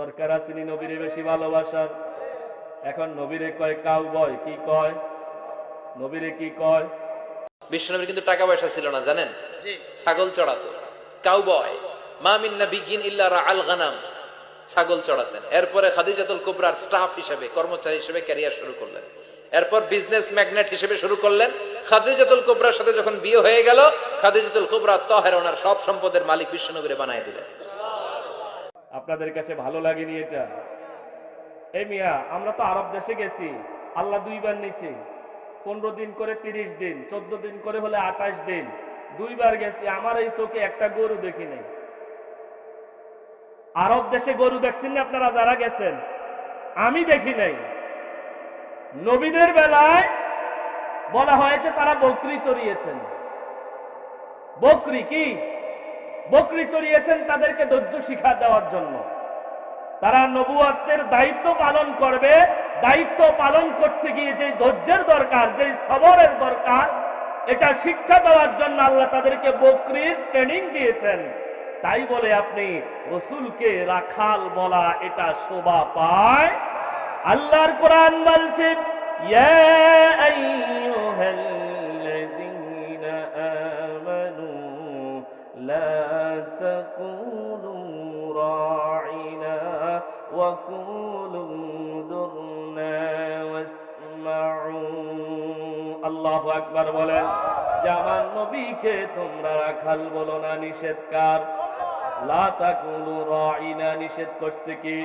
দরকার আসেনি নবীরে বেশি ভালোবাসার? এখন নবীরে কয় কাউ বয় কি কয়? নবীরে কি কয়? বিশ্বনবীর কিন্তু টাকা পয়সা ছিল না জানেন? ছাগল চড়াতো। কাউবয় মামিন নাবিগিন ইল্লা আল গানাম। ছাগল চড়াতেন। এরপরে খাদিজাতুল কুবরার স্টাফ হিসেবে কর্মচারী হিসেবে ক্যারিয়ার শুরু করলেন। এরপর বিজনেস ম্যাগনেট হিসেবে শুরু করলেন। খাদিজাতুল কুবরার সাথে যখন বিয়ে হয়ে গেল খাদিজাতুল কুবরা তহের ওনার সব সম্পদের মালিক বিশ্বনবীরে বানায় দিলেন। আপনাদের কাছে ভালো লাগেনি এটা? এই মিয়া, আমরা তো আরব দেশে গেছি। আল্লাহ দুইবার নিচে। পনেরো দিন করে তিরিশ দিন, চোদ্দ দিন করে হলে আঠাশ দিন। দুইবার গেছি, আমার এই চোখে একটা গরু দেখি নাই। আরব দেশে গরু দেখছেন না আপনারা যারা গেছেন? আমি দেখি নাই। নবীদের বেলায় বলা হয়েছে তারা বকরি চড়িয়েছেন। বকরি কি? বকরি চড়িয়েছেন তাদেরকে ধৈর্য শিক্ষা দেওয়ার জন্য। তারা নবুয়াতের দায়িত্ব পালন করবে, দায়িত্ব পালন করতে গিয়ে যে ধৈর্যের দরকার যে সবরের দরকার, এটা শিক্ষা দেওয়ার জন্য আল্লাহ তাদেরকে বকরির ট্রেনিং দিয়েছেন। তাই বলে আপনি, রসুলকে রাখাল বলা এটা শোভা পায়। আল্লাহর কোরআন বলছে, ইয়া لا تقولوا راعنا وقولوا انظرنا واسمعوا আল্লাহ আকবার বলেন যে আমার নবীকে তোমরা রাখাল বলো না নিষেধকার লা তাকুলু রাইনা নিষেধ করছে কি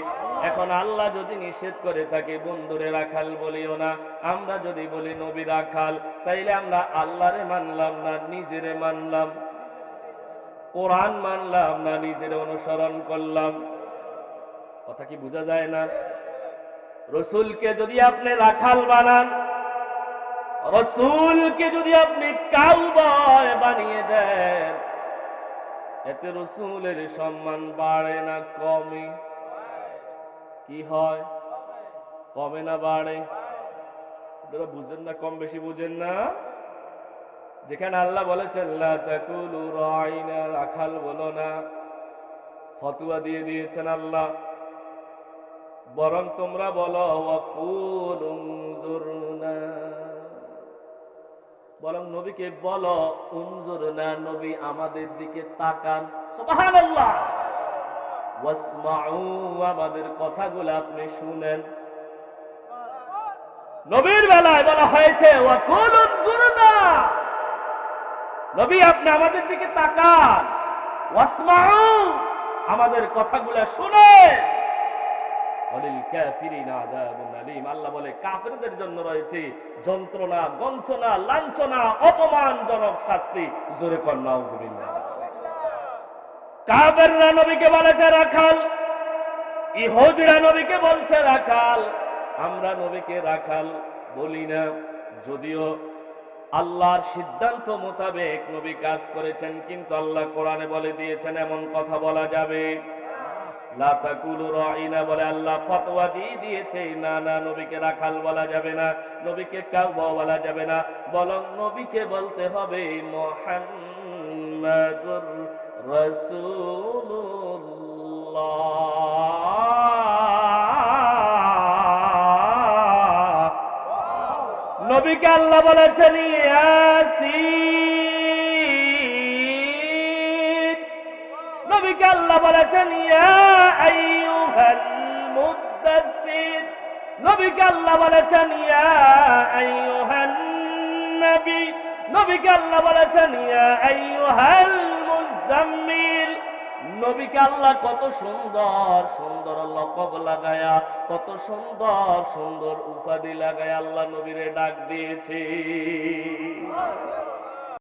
এখন আল্লাহ যদি নিষেধ করে থাকে বন্ধুরে রাখাল বলিও না আমরা যদি বলি নবী রাখাল তাইলে আমরা আল্লাহরে মানলাম না নিজেরে মানলাম কোরআন মানলাম না নিজের অনুসরণ করলাম। কথা কি বোঝা যায় না? রসুলকে যদি আপনি রাখাল বানান, রসুলকে যদি আপনি কাউবয় বানিয়ে দেন, এতে রসুলের সম্মান বাড়ে না, কমে। কি হয়? কমে না বাড়ে? বুঝেন না, কম বেশি বুঝেন না? যেখানে আল্লাহ বলেছেন রাখাল বলো না। ফতুয়া দিয়ে দিয়েছেন আল্লাহ। বরং তোমরা বলো বরং নবীকে বলো, উনজুরনা নবী আমাদের দিকে তাকান। আমাদের কথাগুলো আপনি শুনেন। নবীর বেলায় বলা হয়েছে ওয়া ওয়াকুল উনজুরনা নবী, আপনি আমাদের দিকে তাকান। আমাদের কথাগুলো আলীম। আল্লাহ বলে, কাফিরদের জন্য রয়েছে যন্ত্রণা, গঞ্চনা, লাঞ্ছনা, অপমানজনক শাস্তি। জোরে নাউজুবিল্লাহ। কাফেররা নবীকে বলেছে, রাখাল। ইহুদিরা নবীকে বলছে, রাখাল। আমরা নবীকে রাখাল বলি না। যদিও আল্লাহর সিদ্ধান্ত মোতাবেক নবী কাজ করেছেন, কিন্তু আল্লাহ কোরআনে বলে দিয়েছেন, এমন কথা বলা যাবে। বলে আল্লাহ ফতোয়া দিয়ে দিয়েছে, না না, নবীকে রাখাল বলা যাবে না, নবীকে কাউবা বলা যাবে না, বরং নবীকে বলতে হবে, মুহাম্মাদুর রাসূলুল্লাহ। নবীকে আল্লাহ বলেছেন, ইয়াসিন। নবীকে আল্লাহ বলেছেন, ইয়া আইয়ুহাল মুদ্দাসসির নবীকে আল্লাহ বলেছেন, ইয়া আইয়ুহান নবী। নবীকে আল্লাহ বলেছেন, ইয়া আইয়ুহাল মুজাম্মিল নবীকে আল্লাহ কত সুন্দর সুন্দর লকব লাগায়া, কত সুন্দর সুন্দর উপাধি লাগায় আল্লাহ নবীরে ডাক দিয়েছে।